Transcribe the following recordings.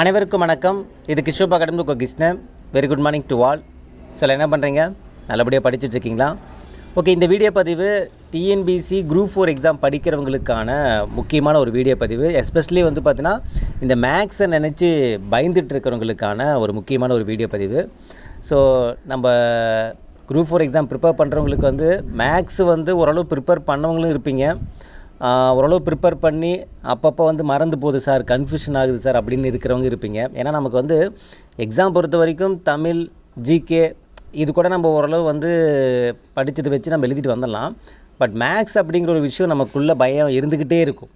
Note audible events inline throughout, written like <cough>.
அனைவருக்கும் வணக்கம். இது கிஷோப் academy go Krishnan. Very good morning to all சில என்ன பண்ணுறீங்க நல்லபடியாக படிச்சுட்டு இருக்கீங்களா ஓகே இந்த வீடியோ பதிவு டிஎன்பிசி குரூப் ஃபோர் எக்ஸாம் படிக்கிறவங்களுக்கான முக்கியமான ஒரு வீடியோ பதிவு. எஸ்பெஷலி வந்து பார்த்தீங்கன்னா இந்த மேக்ஸை நினச்சி பயந்துட்டு இருக்கிறவங்களுக்கான ஒரு முக்கியமான ஒரு வீடியோ பதிவு. ஸோ நம்ம குரூப் ஃபோர் எக்ஸாம் ப்ரிப்பேர் பண்ணுறவங்களுக்கு வந்து மேக்ஸ் வந்து ஓரளவு ப்ரிப்பேர் பண்ணவங்களும் இருப்பீங்க. ஓரளவு ப்ரிப்பேர் பண்ணி அப்பப்போ வந்து மறந்து போகுது சார் கன்ஃபியூஷன் ஆகுது சார் அப்படின்னு இருக்கிறவங்க இருப்பீங்க. ஏன்னா நமக்கு வந்து எக்ஸாம் பொறுத்த வரைக்கும் தமிழ் ஜிகே இது கூட நம்ம ஓரளவு வந்து படித்தது வச்சு நம்ம எழுதிட்டு வந்துடலாம். பட் மேக்ஸ் அப்படிங்கிற ஒரு விஷயம் நமக்குள்ளே பயம் இருந்துக்கிட்டே இருக்கும்.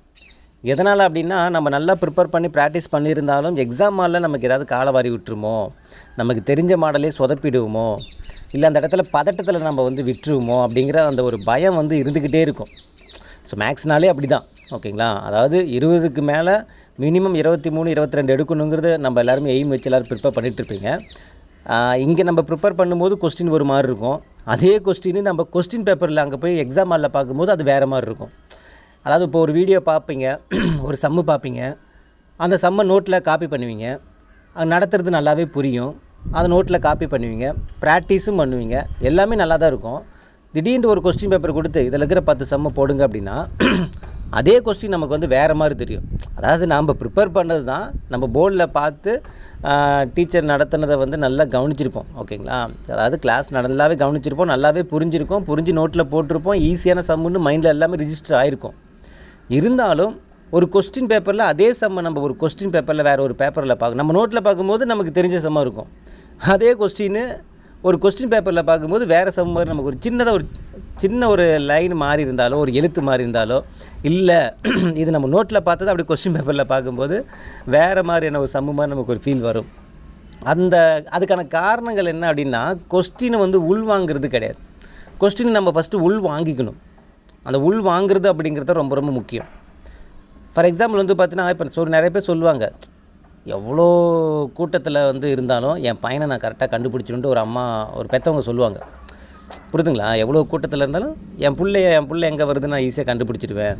எதனால் அப்படின்னா நம்ம நல்லா ப்ரிப்பேர் பண்ணி ப்ராக்டிஸ் பண்ணியிருந்தாலும் எக்ஸாம் ஹாலில் நமக்கு ஏதாவது காலவாரி விட்டுருமோ? நமக்கு தெரிஞ்ச மாடலே சொதப்பிடுவோமோ? இல்லை அந்த இடத்துல பதட்டத்தில் நம்ம வந்து விட்டுருவோமோ? அப்படிங்கிற அந்த ஒரு பயம் வந்து இருந்துக்கிட்டே இருக்கும். ஸோ மேக்ஸ்னாலே அப்படி தான் ஓகேங்களா? அதாவது இருபதுக்கு மேலே மினிமம் இருபத்தி மூணு இருபத்தி ரெண்டு எடுக்கணுங்கிறது நம்ம எல்லாருமே எய்ம் வச்சு எல்லோரும் ப்ரிப்பேர் பண்ணிகிட்ருப்பீங்க இங்கே நம்ம ப்ரிப்பேர் பண்ணும்போது கொஸ்டின் ஒரு மாதிரி இருக்கும். அதே கொஸ்டின் நம்ம கொஸ்டின் பேப்பரில் அங்கே போய் எக்ஸாம் ஹாலில் பார்க்கும்போது அது வேறு மாதிரி இருக்கும். அதாவது இப்போ ஒரு வீடியோ பார்ப்பீங்க ஒரு சம்மு பார்ப்பீங்க. அந்த சம்மை நோட்டில் காப்பி பண்ணுவீங்க. அது நடத்துறது நல்லாவே புரியும். அதை நோட்டில் காப்பி பண்ணுவீங்க. ப்ராக்டிஸும் பண்ணுவீங்க. எல்லாமே நல்லா தான் இருக்கும். திடீர்னு ஒரு கொஸ்டின் பேப்பர் கொடுத்து இதில் இருக்கிற பத்து செம்ம போடுங்க அப்படின்னா அதே கொஸ்டின் நமக்கு வந்து வேறு மாதிரி தெரியும். அதாவது நாம் ப்ரிப்பேர் பண்ணது தான் நம்ம போர்டில் பார்த்து டீச்சர் நடத்துனதை வந்து நல்லா கவனிச்சிருப்போம். ஓகேங்களா? அதாவது கிளாஸ் நல்லாவே கவனிச்சிருப்போம் நல்லாவே புரிஞ்சிருக்கோம் புரிஞ்சு நோட்டில் போட்டிருப்போம் ஈஸியான சம்முன்னு மைண்டில் எல்லாமே ரிஜிஸ்டர் ஆகிருக்கும் இருந்தாலும் ஒரு கொஸ்டின் பேப்பரில் அதே சம்மை நம்ம ஒரு கொஸ்டின் பேப்பரில் வேறு ஒரு பேப்பரில் பார்க்கணும் நம்ம நோட்டில் பார்க்கும்போது நமக்கு தெரிஞ்ச சம்மா இருக்கும். அதே கொஸ்டின்னு ஒரு கொஸ்டின் பேப்பரில் பார்க்கும்போது வேறு சம் மாதிரி நமக்கு ஒரு சின்னதாக ஒரு சின்ன ஒரு லைன் மாறி இருந்தாலோ ஒரு எழுத்து மாறி இருந்தாலோ இல்லை <clears throat> இது நம்ம நோட்டில் பார்த்தது அப்படி கொஸ்டின் பேப்பரில் பார்க்கும்போது வேறு மாதிரியான ஒரு சம்மு மாதிரி நமக்கு ஒரு ஃபீல் வரும். அந்த அதுக்கான காரணங்கள் என்ன அப்படின்னா கொஸ்டினை வந்து உள் வாங்குறது கிடையாது. கொஸ்டின் நம்ம ஃபஸ்ட்டு உள் வாங்கிக்கணும். அந்த உள் வாங்குறது அப்படிங்கிறது ரொம்ப ரொம்ப முக்கியம். ஃபார் எக்ஸாம்பிள் வந்து பார்த்தீங்கன்னா இப்போ சொல் நிறைய பேர் சொல்லுவாங்க எவ்வளோ கூட்டத்தில் வந்து இருந்தாலும் என் பையனை நான் கரெக்டாக கண்டுபிடிச்சிருன்ட்டு ஒரு அம்மா ஒரு பெற்றவங்க சொல்லுவாங்க. புரிதுங்களா? எவ்வளோ கூட்டத்தில் இருந்தாலும் என் பிள்ளைய என் பிள்ளை எங்கே வருதுன்னு நான் ஈஸியாக கண்டுபிடிச்சிடுவேன்.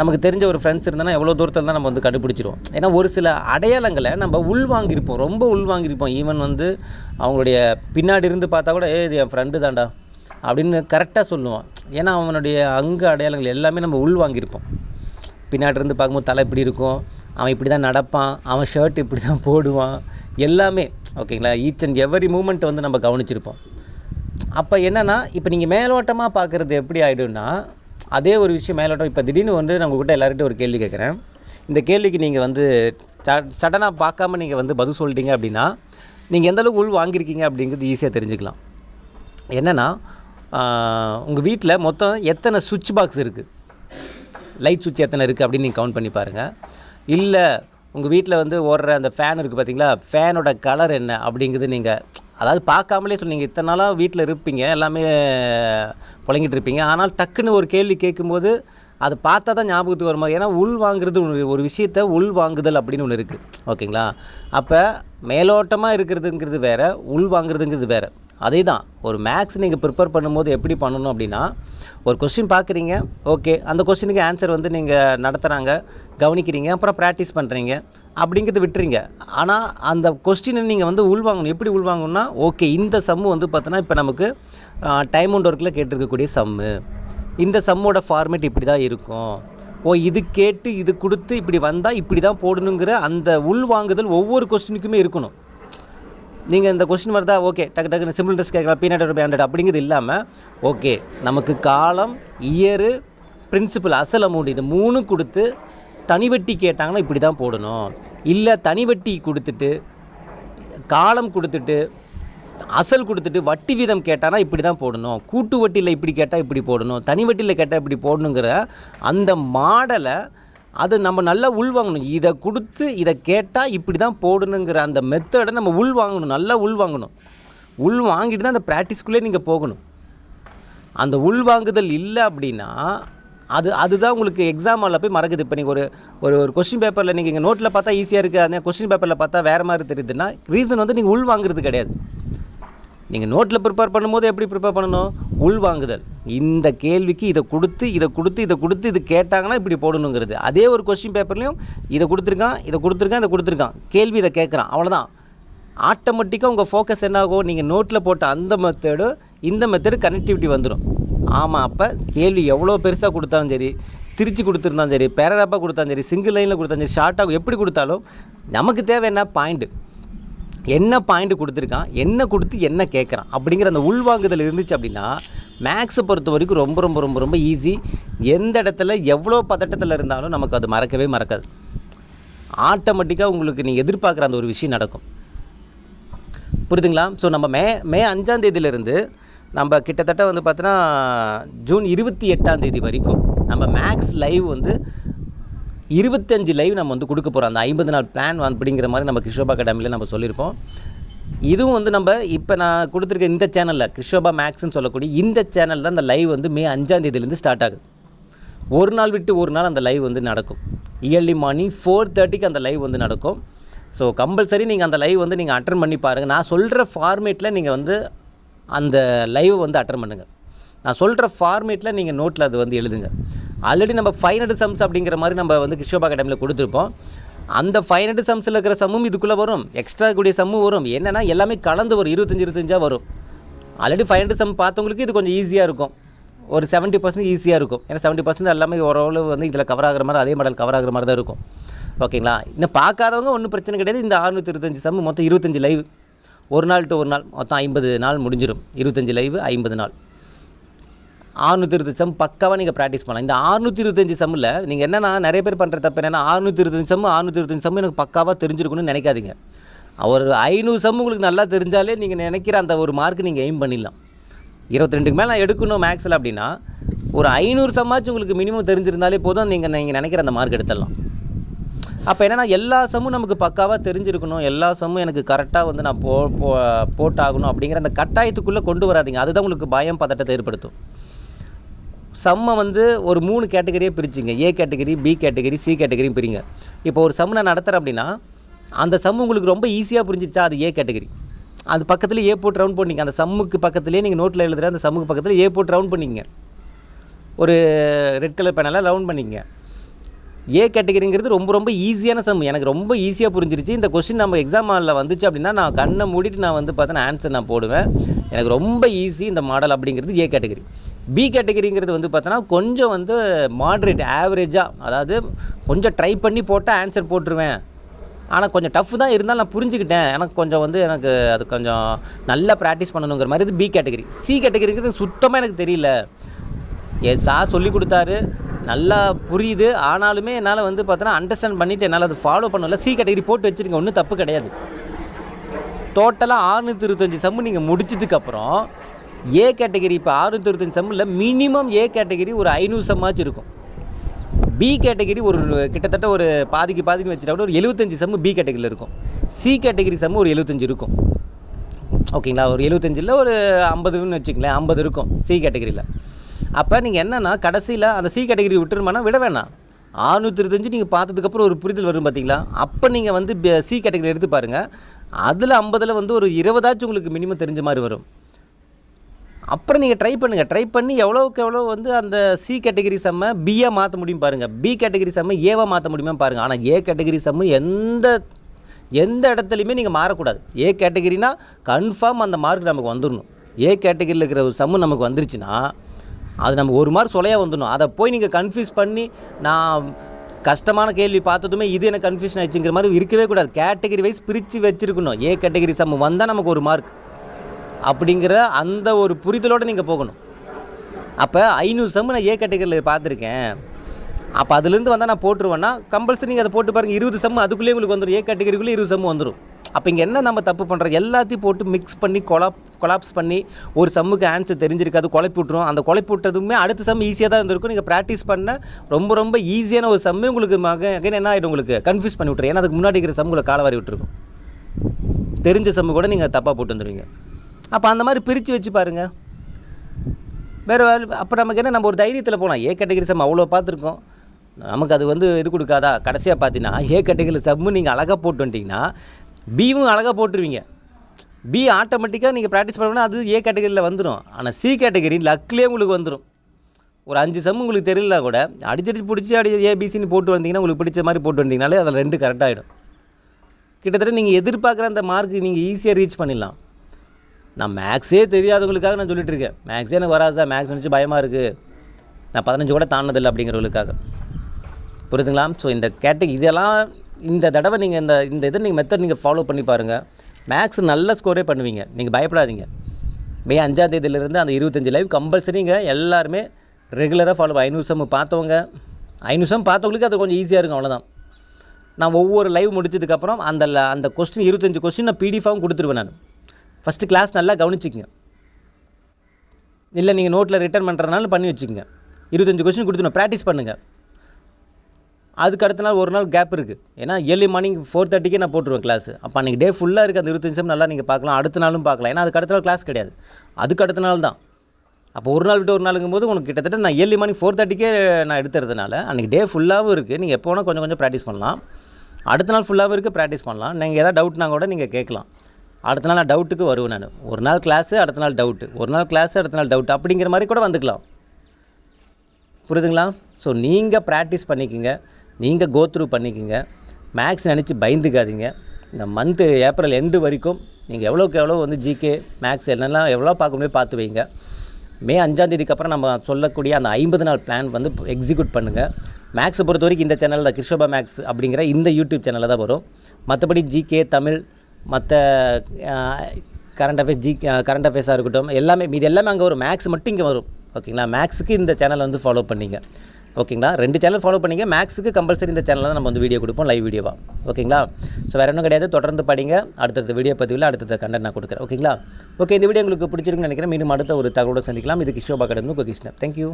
நமக்கு தெரிஞ்ச ஒரு ஃப்ரெண்ட்ஸ் இருந்தால் எவ்வளோ தூரத்தில் தான் நம்ம வந்து கண்டுபிடிச்சிருவோம் ஏன்னா ஒரு சில அடையாளங்களை நம்ம உள்வாங்கியிருப்போம். ரொம்ப உள்வாங்கியிருப்போம். ஈவன் வந்து அவங்களுடைய பின்னாடி இருந்து பார்த்தா கூட ஏ இது என் ஃப்ரெண்டு தாண்டா அப்படின்னு கரெக்டாக சொல்லுவான். ஏன்னா அவனுடைய அங்கு அடையாளங்கள் எல்லாமே நம்ம உள்வாங்கியிருப்போம். பின்னாடி இருந்து பார்க்கும்போது தலை இப்படி இருக்கும். அவன் இப்படி தான் நடப்பான் அவன் ஷர்ட் இப்படி தான் போடுவான். எல்லாமே ஓகேங்களா ஈச் அண்ட் எவரி மூமெண்ட் வந்து நம்ம கவனிச்சிருப்போம். அப்போ என்னென்னா இப்போ நீங்கள் மேலோட்டமாக பார்க்குறது எப்படி ஆகிடும்னா அதே ஒரு விஷயம் மேலோட்டம். இப்போ திடீர்னு வந்து நான் உங்கள்கிட்ட எல்லார்கிட்ட ஒரு கேள்வி கேட்குறேன். இந்த கேள்விக்கு நீங்கள் வந்து சடனாக பார்க்காம நீங்கள் வந்து பதில் சொல்லிட்டீங்க அப்படின்னா நீங்கள் எந்தளவுக்கு உள் வாங்கியிருக்கீங்க அப்படிங்கிறது ஈஸியாக தெரிஞ்சுக்கலாம். என்னென்னா உங்கள் வீட்டில் மொத்தம் எத்தனை சுவிட்ச் பாக்ஸ் இருக்குது லைட் சுவிட்ச் எத்தனை இருக்குது அப்படின்னு நீங்கள் கவுண்ட் பண்ணி பாருங்கள் இல்லை உங்கள் வீட்டில் வந்து ஓடுற அந்த ஃபேன் இருக்குது பார்த்தீங்களா ஃபேனோட கலர் என்ன அப்படிங்கிறது நீங்கள் அதாவது பார்க்காமலே சொன்னீங்க. இத்தனை நாளாக வீட்டில் இருப்பீங்க எல்லாமே புழங்கிட்டு இருப்பீங்க. ஆனால் டக்குன்னு ஒரு கேள்வி கேட்கும்போது அதை பார்த்தா தான் ஞாபகத்துக்கு வர மாதிரி. ஏன்னா உள் வாங்குறது ஒன்று ஒரு விஷயத்தை உள் வாங்குதல் அப்படின்னு ஒன்று இருக்குது ஓகேங்களா? அப்போ மேலோட்டமாக இருக்கிறதுங்கிறது வேறு உள் வாங்குறதுங்கிறது வேறு. அதே தான் ஒரு மேக்ஸ் நீங்கள் ப்ரிப்பேர் பண்ணும்போது எப்படி பண்ணணும் அப்படின்னா ஒரு கொஸ்டின் பார்க்குறீங்க ஓகே அந்த கொஸ்டினுக்கு ஆன்சர் வந்து நீங்கள் நடத்துகிறாங்க கவனிக்கிறீங்க அப்புறம் ப்ராக்டிஸ் பண்ணுறீங்க அப்படிங்கிறது விட்டுறீங்க. ஆனால் அந்த கொஸ்டினை நீங்கள் வந்து உள்வாங்கணும். எப்படி உள்வாங்கணும்னா ஓகே இந்த சம்மு வந்து பார்த்தோன்னா இப்போ நமக்கு டைம் அண்ட் ஒர்க்கில் கேட்டிருக்கக்கூடிய சம்மு இந்த சம்மோட ஃபார்மேட் இப்படி தான் இருக்கும். ஓ இது கேட்டு இது கொடுத்து இப்படி வந்தால் இப்படி தான் போடணுங்கிற அந்த உள்வாங்குதல் ஒவ்வொரு கொஸ்டினுக்குமே இருக்கணும். நீங்கள் இந்த கொஸ்டின் வருதா ஓகே டக்கு டக்குன்னு சிம்பிள் இன்ட்ரெஸ்ட் கேட்கலாம் பீனட் ரூபாய் ஹண்ட்ரட் அப்படிங்கிறது இல்லாமல் ஓகே நமக்கு காலம் இயரு பிரின்சிபல் அசல் அமௌண்ட் இது மூணு கொடுத்து தனி வட்டி கேட்டாங்கன்னா இப்படி தான் போடணும். இல்லை தனி வட்டி கொடுத்துட்டு காலம் கொடுத்துட்டு அசல் கொடுத்துட்டு வட்டி வீதம் கேட்டானா இப்படி தான் போடணும். கூட்டு வட்டியில் இப்படி கேட்டால் இப்படி போடணும். தனி வட்டியில் கேட்டால் இப்படி போடணுங்கிற அந்த மாடலை அது நம்ம நல்லா உள்வாங்கணும் இதை கொடுத்து இதை கேட்டால் இப்படி தான் போடணுங்கிற அந்த மெத்தடை நம்ம உள் வாங்கணும். நல்லா உள் வாங்கணும். உள் வாங்கிட்டு தான் அந்த ப்ராக்டிஸ்க்குள்ளே நீங்கள் போகணும். அந்த உள்வாங்குதல் இல்லை அப்படின்னா அது அதுதான் உங்களுக்கு எக்ஸாம் ஹாலில் போய் மறக்குது. இப்போ நீங்கள் ஒரு ஒரு ஒரு கொஸ்டின் பேப்பரில் நீங்கள் இங்கே நோட்டில் பார்த்தா ஈஸியாக இருக்குது அந்த கொஸ்டின் பேப்பரில் பார்த்தா வேறு மாதிரி தெரியுதுன்னா ரீசன் வந்து நீங்கள் உள் வாங்குறது கிடையாது. நீங்கள் நோட்டில் ப்ரிப்பேர் பண்ணும்போது எப்படி ப்ரிப்பேர் பண்ணணும்? உள்வாங்குதல் இந்த கேள்விக்கு இதை கொடுத்து இதை கொடுத்து இதை கொடுத்து இது கேட்டாங்கன்னா இப்படி போடணுங்கிறது. அதே ஒரு கொஸ்டின் பேப்பர்லேயும் இதை கொடுத்துருக்கான் இதை கொடுத்துருக்கான் இதை கொடுத்துருக்கான். கேள்வி இதை கேட்குறான். அவ்வளோதான் ஆட்டோமேட்டிக்காக உங்கள் ஃபோக்கஸ் என்ன ஆகும் நீங்கள் நோட்டில் போட்ட அந்த மெத்தடு இந்த மெத்தடு கனெக்டிவிட்டி வந்துடும் ஆமாம் அப்போ கேள்வி எவ்வளோ பெருசாக கொடுத்தாலும் சரி திருச்சி கொடுத்துருந்தாலும் சரி பேரராப்பாக கொடுத்தாலும் சரி சிங்கிள் லைனில் கொடுத்தாலும் சரி ஷார்ட்டாக எப்படி கொடுத்தாலும் நமக்கு தேவை என்ன? பாயிண்ட்டு என்ன பாயிண்ட் கொடுத்துருக்கான் என்ன கொடுத்து என்ன கேட்குறான் அப்படிங்கிற அந்த உள்வாங்குதல் இருந்துச்சு அப்படின்னா மேக்ஸை பொறுத்த வரைக்கும் ரொம்ப ரொம்ப ரொம்ப ரொம்ப ஈஸி எந்த இடத்துல எவ்வளோ பதட்டத்தில் இருந்தாலும் நமக்கு அது மறக்கவே மறக்காது. ஆட்டோமேட்டிக்காக உங்களுக்கு நீங்கள் எதிர்பார்க்குற அந்த ஒரு விஷயம் நடக்கும். புரியுதுங்களா ஸோ நம்ம மே மே அஞ்சாந்தேதியிலேருந்து நம்ம கிட்டத்தட்ட வந்து பார்த்தோன்னா ஜூன் இருபத்தி எட்டாம் தேதி வரைக்கும் நம்ம மேக்ஸ் லைவ் வந்து இருபத்தஞ்சு லைவ் நம்ம வந்து கொடுக்க போகிறோம் அந்த ஐம்பது நாள் பிளான் அப்படிங்கிற மாதிரி நம்ம கிருஷோபா அகாடமியில் நம்ம சொல்லியிருப்போம். இதுவும் வந்து நம்ம இப்போ நான் கொடுத்துருக்க இந்த சேனலில் கிருஷோபா மேக்ஸ்ன்னு சொல்லக்கூடிய இந்த சேனல் தான் அந்த லைவ் வந்து மே அஞ்சாம் தேதியிலேருந்து ஸ்டார்ட் ஆகுது. ஒரு நாள் விட்டு ஒரு நாள் அந்த லைவ் வந்து நடக்கும். இயர்லி மார்னிங் ஃபோர் தேர்ட்டிக்கு அந்த லைவ் வந்து நடக்கும். ஸோ கம்பல்சரி நீங்கள் அந்த லைவ் வந்து நீங்கள் அட்டன் பண்ணி பாருங்கள் நான் சொல்கிற ஃபார்மேட்டில் நீங்கள் வந்து அந்த லைவை வந்து அட்டன் பண்ணுங்கள் நான் சொல்கிற ஃபார்மேட்டில் நீங்கள் நோட்டில் அது வந்து எழுதுங்க. ஆல்ரெடி நம்ம ஃபைவ் ஹண்ட்ரட் சம்ஸ் அப்படிங்கிற மாதிரி நம்ம வந்து கிருஷ்ணபா அகாடமியில் கொடுத்துருப்போம். அந்த ஃபைவ் ஹண்ட்ரட் சம்ஸில் இருக்கிற சம்மும் இதுக்குள்ளே வரும். எக்ஸ்ட்ரா கூடிய சம்மும் வரும். என்னென்னா எல்லாமே கலந்து வரும் இருபத்தஞ்சி இருபத்தஞ்சாக வரும். ஆல்ரெடி ஃபைவ் ஹண்ட்ரட் சம் பார்த்தவங்களுக்கு இது கொஞ்சம் ஈஸியாக இருக்கும். ஒரு செவன்ட்டி பர்சன்ட் ஈஸியாக இருக்கும். ஏன்னா செவன்ட்டி பர்சன்ட் எல்லாமே ஓரளவு வந்து இதில் கவர் ஆகிற மாதிரி அதே மாடல் கவர் ஆகிற மாதிரி தான் இருக்கும். ஓகேங்களா? இன்னும் பார்க்காதவங்க ஒன்றும் பிரச்சனை கிடையாது. இந்த அறுநூற்றி இருபத்தஞ்சி சம் மொத்தம் இருபத்தஞ்சி லைவ் ஒரு நாள் டு ஒரு நாள் மொத்தம் ஐம்பது நாள் முடிஞ்சிடும் இருபத்தஞ்சி லைவ் ஐம்பது நாள். ஆறுநூற்றி இருபத்தஞ்சு சம் பக்காவாக நீங்கள் ப்ராக்டிஸ் பண்ணலாம். இந்த ஆறுநூற்றி இருபத்தஞ்சி சம்மில் நீங்கள் என்னென்னா நிறைய பேர் பண்ணுற தப்பு என்னென்னா ஆறுநூற்றி இருபத்தஞ்சு சம் ஆறுநூற்றி இருபத்தஞ்சு சம் எனக்கு பக்காவாக தெரிஞ்சிருக்கணும்னு நினைக்காதீங்க. ஒரு ஐநூறு சம் உங்களுக்கு நல்லா தெரிஞ்சாலே நீங்கள் நினைக்கிற அந்த ஒரு மார்க் நீங்கள் எய்ம் பண்ணிடலாம். இருபத்தி ரெண்டுக்கு மேலே நான் எடுக்கணும் மேக்ஸில் அப்படின்னா ஒரு ஐநூறு சம்மாச்சும் உங்களுக்கு மினிமம் தெரிஞ்சிருந்தாலே போதும் நீங்கள் நீங்கள் நினைக்கிற அந்த மார்க் எடுத்துடலாம். அப்போ என்னென்னா எல்லா சம்மும் நமக்கு பக்காவாக தெரிஞ்சிருக்கணும். எல்லா சம்மும் எனக்கு கரெக்டாக வந்து நான் போ போ போட்டாகணும் அப்படிங்கிற அந்த கட்டாயத்துக்குள்ளே கொண்டு வராதீங்க. அதுதான் உங்களுக்கு பயம் பதட்டத்தை ஏற்படுத்தும். சம்மை வந்து ஒரு மூணு கேட்டகரியே பிரிச்சுங்க. A category B category C கேட்டகரியும் பிரிங்க. இப்போ ஒரு சம் நான் நடத்துகிறேன் அப்படின்னா அந்த சம் உங்களுக்கு ரொம்ப ஈஸியாக புரிஞ்சிச்சா அது ஏ கேட்டகரி. அது பக்கத்தில் ஏ போட்டு ரவுண்ட் பண்ணிங்க. அந்த சம்முக்கு பக்கத்துலேயே நீங்கள் நோட்டில் எழுதுகிற அந்த சம்முக்கு பக்கத்தில் ஏ போட்டு ரவுண்ட் பண்ணிங்க. ஒரு ரெட் கலர் பேனலாக ரவுண்ட் பண்ணிங்க. ஏ கேட்டகரிங்கிறது ரொம்ப ரொம்ப ஈஸியான சம். எனக்கு ரொம்ப ஈஸியாக புரிஞ்சிருச்சு. இந்த கொஸ்டின் நம்ம எக்ஸாம் ஹாலில் வந்துச்சு அப்படின்னா நான் கண்ணை மூடிட்டு நான் வந்து பார்த்தேன்னா ஆன்சர் நான் போடுவேன். எனக்கு ரொம்ப ஈஸி இந்த மாடல் அப்படிங்கிறது ஏ கேட்டகரி. பி கேட்டகரிங்கிறது வந்து பார்த்தோன்னா கொஞ்சம் வந்து மாட்ரேட் ஆவரேஜாக அதாவது கொஞ்சம் ட்ரை பண்ணி போட்டால் ஆன்சர் போட்டுருவேன். ஆனால் கொஞ்சம் டஃப் தான் இருந்தாலும் நான் புரிஞ்சுக்கிட்டேன். எனக்கு கொஞ்சம் வந்து எனக்கு அது கொஞ்சம் நல்லா ப்ராக்டிஸ் பண்ணணுங்கிற மாதிரி இது பி கேட்டகரி சி கேட்டகரிங்கிறது சுத்தமாக எனக்கு தெரியல. ஏ சார் சொல்லி கொடுத்தாரு. நல்லா புரியுது. ஆனாலுமே என்னால் வந்து பார்த்தோன்னா அண்டர்ஸ்டாண்ட் பண்ணிவிட்டு என்னால் அது ஃபாலோ பண்ணல. சி கேட்டகரி போட்டு வச்சுருங்க. ஒன்றும் தப்பு கிடையாது. டோட்டலாக ஆறுநூற்றி இருபத்தஞ்சி சம்மு நீங்கள் முடிச்சதுக்கப்புறம் ஏ கேட்டகரி இப்போ ஆறுநூற்றி இருபத்தஞ்சி சம்மில் மினிமம் ஏ கேட்டகரி ஒரு ஐநூறு சம்மாச்சும் இருக்கும். பி கேட்டகரி ஒரு கிட்டத்தட்ட ஒரு பாதிக்கு பாதிக்கு வச்சுட்டா கூட ஒரு எழுபத்தஞ்சி சம்மு பி கேட்டகரியில் இருக்கும். சி கேட்டகரி சம்மு ஒரு எழுபத்தஞ்சி இருக்கும். ஓகேங்களா ஒரு எழுபத்தஞ்சில் ஒரு ஐம்பதுன்னு வச்சுங்களேன் ஐம்பது இருக்கும் சி கேட்டகரியில் அப்போ நீங்கள் என்னென்னா கடைசியில் அந்த சி கேட்டகரி விட்டுருமானா விட வேணாம். ஆறுநூற்றி இருபத்தஞ்சு நீங்கள் பார்த்ததுக்கப்புறம் ஒரு புரிதல் வரும் பார்த்தீங்களா அப்போ நீங்கள் வந்து சி கேட்டகரி எடுத்து பாருங்கள் அதில் ஐம்பதில் வந்து ஒரு இருபதாச்சும் உங்களுக்கு மினிமம் தெரிஞ்ச மாதிரி வரும். அப்புறம் நீங்கள் ட்ரை பண்ணுங்கள் ட்ரை பண்ணி எவ்வளோக்கு எவ்வளோ வந்து அந்த சி கேட்டகரி செம்ம பிஏ மாற்ற முடியும் பாருங்கள் பி கேட்டகரி செம்ம ஏவாக மாற்ற முடியுமா பாருங்கள் ஆனால் ஏ கேட்டகரி செம்ம எந்த எந்த இடத்துலையுமே நீங்கள் மாறக்கூடாது. ஏ கேட்டகரினா கன்ஃபார்ம் அந்த மார்க் நமக்கு வந்துடணும் ஏ கேட்டகரியில் இருக்கிற ஒரு சம்மு நமக்கு வந்துருச்சுன்னா அது நமக்கு ஒரு மார்க் சொலையாக வந்துடணும் அதை போய் நீங்கள் கன்ஃபியூஸ் பண்ணி நான் கஷ்டமான கேள்வி பார்த்ததுமே இது எனக்கு கன்ஃபியூஷன் ஆயிடுச்சுங்கிற மாதிரி இருக்கவே கூடாது. கேட்டகரி வைஸ் பிரித்து வச்சுருக்கணும். ஏ கேட்டகரி சம்மு வந்தால் நமக்கு ஒரு மார்க் அப்படிங்கிற அந்த ஒரு புரிதலோடு நீங்கள் போகணும். அப்போ ஐநூறு சம்மு நான் ஏ கேட்டகரியில் பார்த்துருக்கேன். அப்போ அதுலேருந்து வந்தால் நான் போட்டுருவேன்னா கம்பல்சரி நீங்கள் அதை போட்டு பாருங்கள் இருபது சம்மு அதுக்குள்ளேயே உங்களுக்கு வந்துடும் ஏ கேட்டகரிக்குள்ளே இருபது சம்மு வந்துடும் அப்போ இங்கே என்ன நம்ம தப்பு பண்ணுறோம் எல்லாத்தையும் போட்டு மிக்ஸ் பண்ணி கொலாப் கொலாப்ஸ் பண்ணி ஒரு சம்முக்கு ஆன்சர் தெரிஞ்சிருக்காது குழப்பி விட்ரும் அந்த குழப்பி விட்டதுமே அடுத்த சம் ஈஸியாக தான் இருந்திருக்கும். நீங்கள் ப்ராக்டிஸ் பண்ண ரொம்ப ரொம்ப ஈஸியான ஒரு சம்மு உங்களுக்கு மகன் அகைன் என்ன ஆகிடும் உங்களுக்கு? கன்ஃபியூஸ் பண்ணி விட்ரு ஏன்னா அதுக்கு முன்னாடி இருக்கிற சம் காலவாரி விட்டுருக்கும். தெரிஞ்ச சம்மு கூட நீங்கள் தப்பாக போட்டு வந்துடுவீங்க அப்போ அந்த மாதிரி பிரித்து வச்சு பாருங்கள் வேறு வேலை அப்போ நமக்கு என்ன நம்ம ஒரு தைரியத்தில் போகலாம் ஏ கேட்டகரி சம் அவ்வளோ பார்த்துருக்கோம். நமக்கு அது வந்து இது கொடுக்காதா? கடைசியாக பார்த்தீங்கன்னா ஏ கேட்டகரி சம்மு நீங்கள் அழகாக போட்டு வந்துட்டிங்கன்னா பியும் அழகாக போட்டுருவீங்க. பி ஆட்டோமேட்டிக்காக நீங்கள் ப்ராக்டிஸ் பண்ணணும்னா அது ஏ கேட்டகரியில் வந்துடும் ஆனால் சி கேட்டகரி லக்லேயே உங்களுக்கு வந்துடும் ஒரு அஞ்சு சம் உங்களுக்கு தெரியல கூட அடிச்சடிச்சு பிடிச்சி அடி ஏபிசின்னு போட்டு வந்தீங்கன்னா உங்களுக்கு பிடிச்ச மாதிரி போட்டு வந்தீங்கனாலே அதில் ரெண்டு கரெக்டாகிடும் கிட்டத்தட்ட நீங்கள் எதிர்பார்க்குற அந்த மார்க் நீங்கள் ஈஸியாக ரீச் பண்ணிடலாம். நான் மேக்ஸே தெரியாதவங்களுக்காக நான் சொல்லிட்டு இருக்கேன் மேக்ஸே எனக்கு வராது சார். மேக்ஸ் நினச்சி பயமாக இருக்குது நான் பதினஞ்சு கூட தாண்டதில்லை அப்படிங்கிறவங்களுக்காக. புரியுதுங்களா? ஸோ இந்த கேட்டகரி இதெல்லாம் இந்த தடவை நீங்கள் இந்த இந்த இதை நீங்கள் மெத்தட் நீங்கள் ஃபாலோ பண்ணி பாருங்கள் மேக்ஸ் நல்ல ஸ்கோரே பண்ணுவீங்க. நீங்கள் பயப்படாதீங்க. மே அஞ்சாம் தேதியிலேருந்து அந்த இருபத்தஞ்சி லைவ் கம்பல்சரிங்க எல்லாருமே ரெகுலராக ஃபாலோ ஐநூறு சம் பார்த்தவங்க. ஐநூறு சம் பார்த்தவங்களுக்கு அது கொஞ்சம் ஈஸியாக இருக்கும். அவ்வளோதான் நான் ஒவ்வொரு லைவ் முடிச்சதுக்கப்புறம் அந்த ல- அந்த கொஸ்டின் இருபத்தஞ்சி கொஸ்டின் நான் பிடிஎஃபாகவும் கொடுத்துருவேன் நான். ஃபஸ்ட்டு கிளாஸ் நல்லா கவனிச்சிக்கங்க. இல்லை நீங்கள் நோட்டில் ரிட்டர்ன் பண்ணுறதுனால பண்ணி வச்சுக்கோங்க. இருபத்தஞ்சி கொஸ்டின் கொடுத்துணும் ப்ராக்டிஸ் பண்ணுங்கள் அதுக்கு அடுத்த நாள் ஒரு நாள் கேப் இருக்குது ஏன்னா ஏர்லி மார்னிங் ஃபோர் தேர்ட்டிக்கே நான் போட்டுருவேன் கிளாஸ் அப்போ அன்றைக்கி டே ஃபுல்லாக இருக்குது அந்த இருபத்தஞ்சு நிமிஷம் நல்லா நீங்கள் பார்க்கலாம். அடுத்த நாளும் பார்க்கலாம். ஏன்னா அதுக்கு அடுத்த நாள் கிளாஸ் கிடையாது. அதுக்கு அடுத்த நாள் தான். அப்போ ஒரு நாள் விட்டு ஒரு நாளுங்கும் போது உங்களுக்கு கிட்டத்தட்ட நான் ஏர்லி மார்னிங் ஃபோர் தேர்ட்டிக்கே நான் எடுத்துறதுனால அன்றைக்கி டே ஃபுல்லாகவும் இருக்குது நீங்கள் எப்போ வேணால் கொஞ்சம் கொஞ்சம் ப்ராக்டிஸ் பண்ணலாம். அடுத்த நாள் ஃபுல்லாகவும் இருக்குது ப்ராக்டிஸ் பண்ணலாம். நீங்கள் எதாவது டவுட்னா கூட நீங்கள் கேட்கலாம். அடுத்த நாள் நான் டவுட்டுக்கு வருவேன் நான். ஒரு நாள் கிளாஸு அடுத்த நாள் டவுட்டு ஒரு நாள் கிளாஸு அடுத்த நாள் டவுட் அப்படிங்கிற மாதிரி கூட வந்துக்கலாம். புரியுதுங்களா? ஸோ நீங்கள் ப்ராக்டிஸ் பண்ணிக்கோங்க. நீங்கள் கோத்ரூ பண்ணிக்கோங்க. மேக்ஸ் நினச்சி பயந்துக்காதீங்க. இந்த மந்த்து ஏப்ரல் எண்டு வரைக்கும் நீங்கள் எவ்வளோக்கு எவ்வளோ வந்து ஜிகே மேக்ஸ் என்னெல்லாம் எவ்வளோ பார்க்க முடியும் பார்த்து வைங்க. மே அஞ்சாந்தேதிக்கு அப்புறம் நம்ம சொல்லக்கூடிய அந்த ஐம்பது நாள் பிளான் வந்து எக்ஸிக்யூட் பண்ணுங்கள் மேக்ஸை பொறுத்த வரைக்கும் இந்த சேனல் தான். கிருஷோபா மேக்ஸ் அப்படிங்கிற இந்த யூடியூப் சேனலில் தான் வரும். மற்றபடி ஜிகே தமிழ் மற்ற கரண்ட் அஃபேர்ஸ் ஜி கரண்ட் அஃபேர்ஸாக இருக்கட்டும் எல்லாமே இது எல்லாமே அங்கே வரும். மேக்ஸ் மட்டும் இங்கே வரும். ஓகேங்களா மேக்ஸுக்கு இந்த சேனலை வந்து ஃபாலோ பண்ணிங்க. ஓகேங்களா ரெண்டு சேனல் ஃபாலோ பண்ணிங்க. மேக்ஸுக்கு கம்பல்சரி இந்த சேனலில் தான் நம்ம வந்து வீடியோ கொடுப்போம் லைவ் வீடியோவாக ஓகேங்களா ஸோ வேறு ஒன்றும் கிடையாது. தொடர்ந்து படிங்க. அடுத்தடுத்த வீடியோ பதிவில் அடுத்தடுத்த கண்டென்ட் நான் கொடுக்குறேன். ஓகேங்களா ஓகே இந்த வீடியோ உங்களுக்கு பிடிச்சிருக்குன்னு நினைக்கிறேன். மீண்டும் அடுத்த ஒரு தகவலோடு சந்திக்கலாம். இது கிஷோபா கடந்து கிருஷ்ணன் தேங்க்யூ